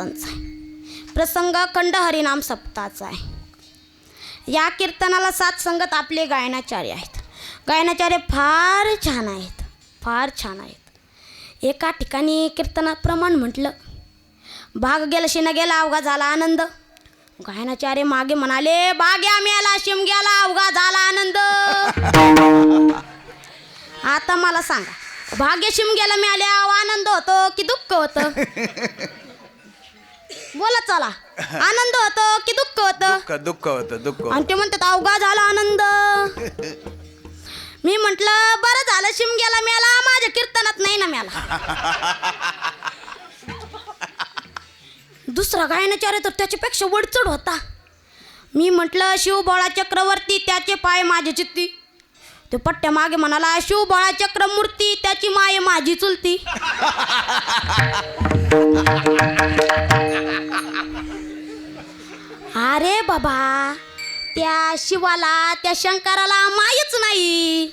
महाराजांचा आहे. प्रसंग अखंड हरिनाम सप्ताचा आहे. या कीर्तनाला सात संगत आपले गायनाचार्य आहेत. गायनाचार्य फार छान आहेत. फार छान आहेत. एका ठिकाणी कीर्तनाप्रमाण म्हटलं. भाग गेला शिन गेला अवघा झाला आनंद. गायनाचार्य मागे म्हणाले बाग्या मेला शिम गेला अवघा झाला आनंद. आता मला सांगा भाग्य शिमग्याला गेला मिळाल्या आनंद होतो की दुःख होतं? बोला चला. आनंद होतो की दुःख होतं? दुःख दुःख होतं दुःख आणि ते म्हणतात अवघा झाला आनंद. मी म्हंटल बरं झालं शिम गेला मेला माझ्या कीर्तनात नाही ना मेला. दुसरा गायनाचार्य तर त्याच्यापेक्षा वडचड होता. मी म्हटलं शिवबोळा चक्रवर्ती त्याचे पाय माझे चित्ती. तो पट्ट्या मागे म्हणाला शिवबोळा चक्र मूर्ती त्याची माय माझी चुलती. बाबा. त्या शिवाला त्या शंकराला मायच नाही.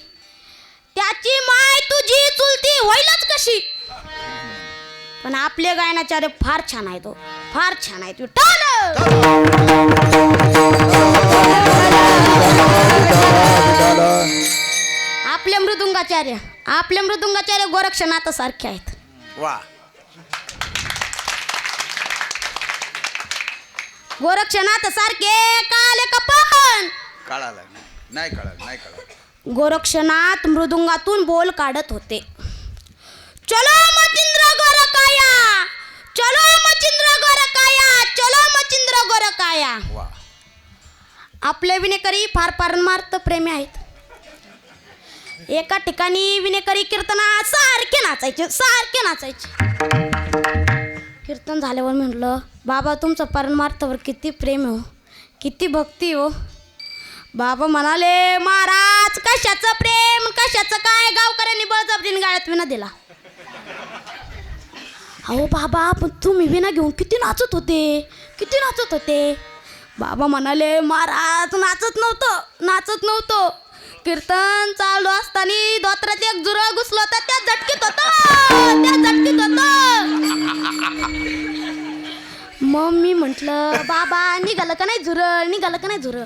त्याची माय तुझी चुलती होईलच कशी? पण आपले गायनाचार्य फार छान आहे तो. फार छान आहे विठ्ठल! आपले मृदुंगाचार्य आपले मृदुंगाचार्य गोरक्षनाथ सारखे आहेत. वा. गोरक्षनाथ सारखे काले कपन कळालं नाही कळालं नाही कळालं. गोरक्षनाथ मृदुंगातून बोल काढत होते. चलो मचिंद्र गोरकाया. चलो मचिंद्र गोरकाया. चलो मचिंद्र गोरकाया. वा. आपले विनेकरी फार पारंमार्थ प्रेमी आहेत. एका ठिकाणी विनेकरी कीर्तना सारखे नाचायचे सारखे नाचायचे. कीर्तन झाल्यावर म्हटलं बाबा तुमचं परमार्थावर किती प्रेम हो. किती भक्ती हो. बाबा म्हणाले महाराज कशाचं प्रेम? कशाचं काय? गावकऱ्यांनी बळजबरीने गाळ्यात विना दिला. अहो बाबा पण तुम्ही विना घेऊन किती नाचत होते? किती नाचत होते? बाबा म्हणाले महाराज नाचत नव्हतं नाचत नव्हतं. कीर्तन चालू असताना दोत्रात एक जुरळ घुसलं होतं त्या झटकीत होतं त्या झटकीत होतं. मग मी म्हंटल बाबा निघालं का नाही झुरळ? निघालं का नाही झुरळ?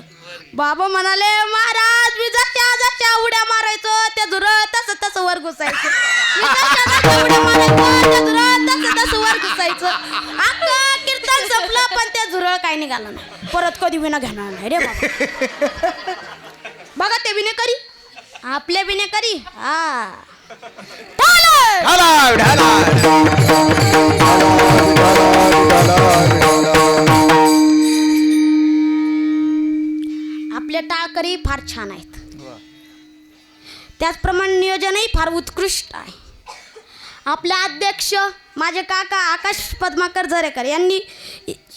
बाबा म्हणाले महाराज मी जशा जशा उड्या मारायचो त्या झुरळ तसं तसं वर घुसायचं. मी उड्या मारायचो त्या झुरळ तसं तसं वर घुसायचं. अख्खं कीर्तन संपलं पण त्या झुरळ काय निघालं नाही. परत कधी विना घेणार नाही रे बाबा. बघा ते विनेकरी आपले विनेकरी हा. त्याचप्रमाणे नियोजनही फार उत्कृष्ट आहे. आपले अध्यक्ष माझे काका आकाश पद्माकर झरेकर यांनी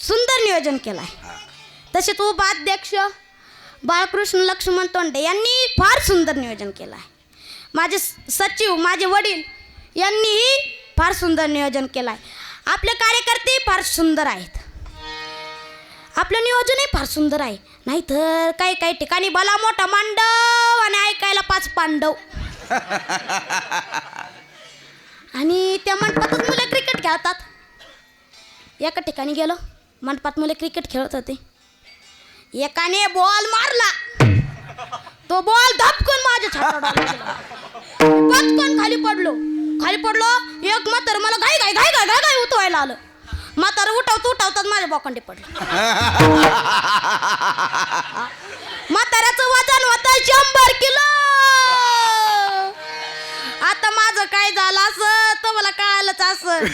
सुंदर नियोजन केलं आहे. तसेच उपाध्यक्ष बाळकृष्ण लक्ष्मण तोंडे यांनी फार सुंदर नियोजन केलं आहे. माझे सचिव माझे वडील यांनीही फार सुंदर नियोजन केलं आहे. आपले कार्यकर्ते फार सुंदर आहेत. आपलं नियोजनही फार सुंदर आहे. नाहीतर काही काही ठिकाणी भला मोठा मांडव आणि ऐकायला पाच पांडव. आणि त्या मंडपातच मुलं क्रिकेट खेळतात. एका ठिकाणी गेलो मंडपात मुलं क्रिकेट खेळत होते. एकाने बॉल मारला. तो बॉल धपकन माझ्या पटकन खाली पडलो. खाली पडलो एक म्हातार मला घाई घाई घाई घाई घाई घाई उठवायला आलं. म्हातार उठवत उठवतात माझ्या बोकांडी पडलं म्हाताऱ्याचं वजन होतं शंभर. काय झालं असं? तर मला कळालंच असं.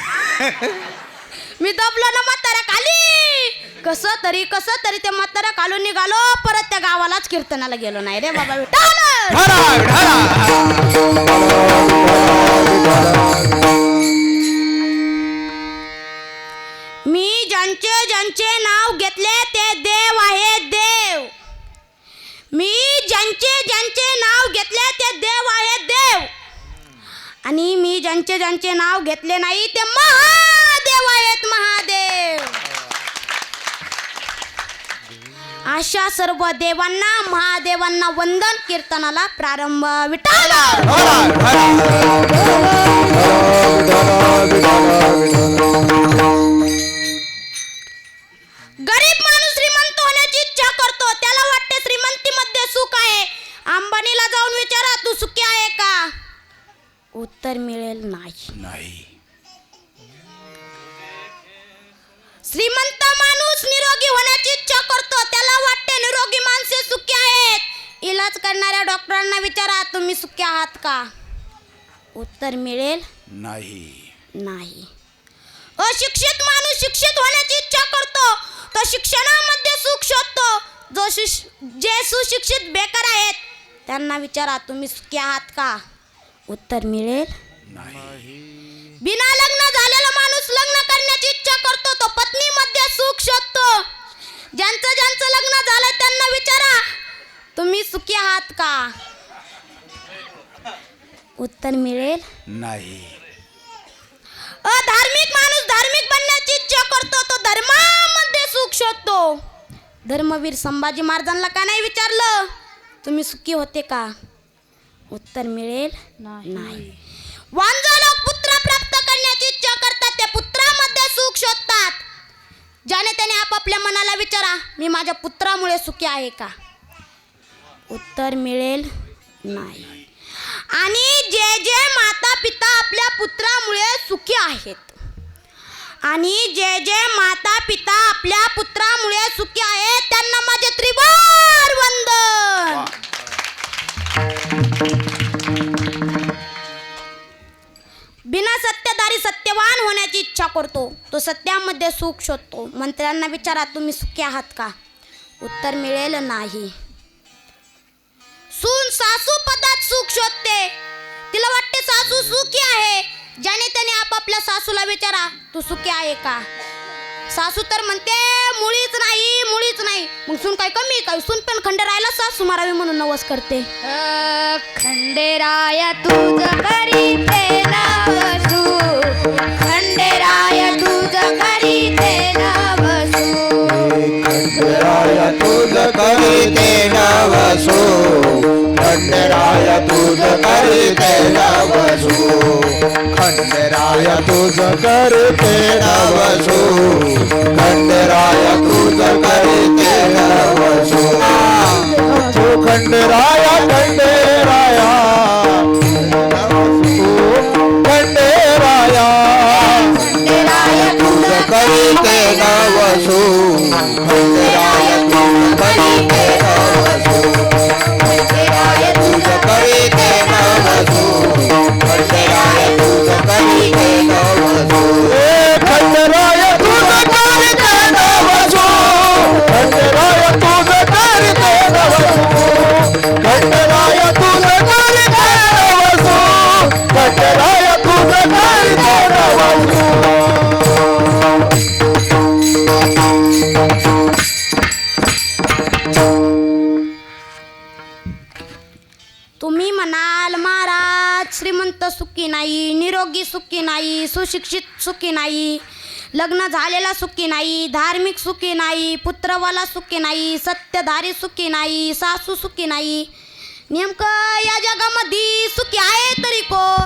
मी दबलो ना म्हाताऱ्या खाली कसं तरी कसं तरी ते म्हाताऱ्या खालून निघालो परत त्या गावालाच कीर्तनाला गेलो नाही रे बाबा. मी ज्यांचे ज्यांचे नाव घेतले ज्यांचे ज्यांचे नाव घेतले नाही ते महादेव आहेत महादेव. अशा सर्व देवांना महादेवांना वंदन कीर्तनाला प्रारंभ विटाला गरीब माणूस श्रीमंत होण्याची इच्छा करतो त्याला वाटते श्रीमंतीमध्ये सुख आहे. अंबानीला जाऊन विचारा उत्तर मिळेल नाही. नाही. श्रीमंत माणूस निरोगी होण्याची इच्छा करतो त्याला वाटते निरोगी माणसे सुखी आहेत. इलाज करणाऱ्या डॉक्टरांना विचारा तुम्ही सुखी आहात का? उत्तर मिळेल नाही. नाही. अशिक्षित माणूस शिक्षित होण्याची इच्छा करतो तो शिक्षणामध्ये सुख शोधतो. जो शिश जे सुशिक्षित बेकार आहेत त्यांना विचारा तुम्ही सुखी आहात का? उत्तर मिळेल? नाही. बिना लग्न झालेला माणूस लग्न करण्याची इच्छा करतो तो पत्नीमध्ये सुख शोधतो. ज्यांचं ज्यांचं लग्न झालं त्यांना विचारा तुम्ही सुखी आहात का? उत्तर मिळेल? नाही. अधार्मिक माणूस धार्मिक बनण्याची इच्छा करतो तो धर्मामध्ये सुख शोधतो. धर्मवीर संभाजी महाराजांना का नाही विचारलं? तुम्ही सुखी होते का? उत्तर मिळेल? नाही. वांजा लोक पुत्र प्राप्त करण्याची इच्छा करतात ते पुत्रामध्ये सुख शोधतात. ज्याने त्याने आपापल्या मनाला विचारा मी माझ्या पुत्रामुळे सुखी आहे का? उत्तर मिळेल नाही. आणि जे जे माता पिता आपल्या पुत्रामुळे सुखी आहेत आणि जे जे माता पिता आपल्या पुत्रामुळे सुखी आहेत त्यांना माझे त्रिवार वंदन. बिना सत्यधारी सत्यवान होण्याची इच्छा करतो. तो सत्यामध्ये सुख शोधतो. मंत्र्यांना विचारा तुम्ही सुखी आहात का? उत्तर मिळेल नाही. सून सासू पदात सुख शोधते. तिला वाटते सासू सुखी आहे. ज्याने त्याने आपापल्या सासूला विचारा तू सुखी आहे का? सासू तर म्हणते मुळीच मुळीच उसून काय कमी काय उसून पण खंड राहायला सासू मारावी म्हणून नवस करते. खंडेराया तुझ करीते नवसू खंडेराय तुझ करीते नवसो। खंडराय तुझ करीते नवसो। खंडराय तुझ करते नवसो। खंडराय तुझ करते नवसो। ओ खंडराय खंडेराया। खंडेराया। खंडेराय तुझ करीते नवसो। खंडराय श्रीमंत सुखी नाही निरोगी सुखी नाही सुशिक्षित सुखी नाही लग्न झालेला सुखी नाही धार्मिक सुखी नाही पुत्रवाला सुखी नाही सत्यधारी सुखी नाही सासू सुखी नाही. नेमकं या जगामध्ये सुखी आहे तरी को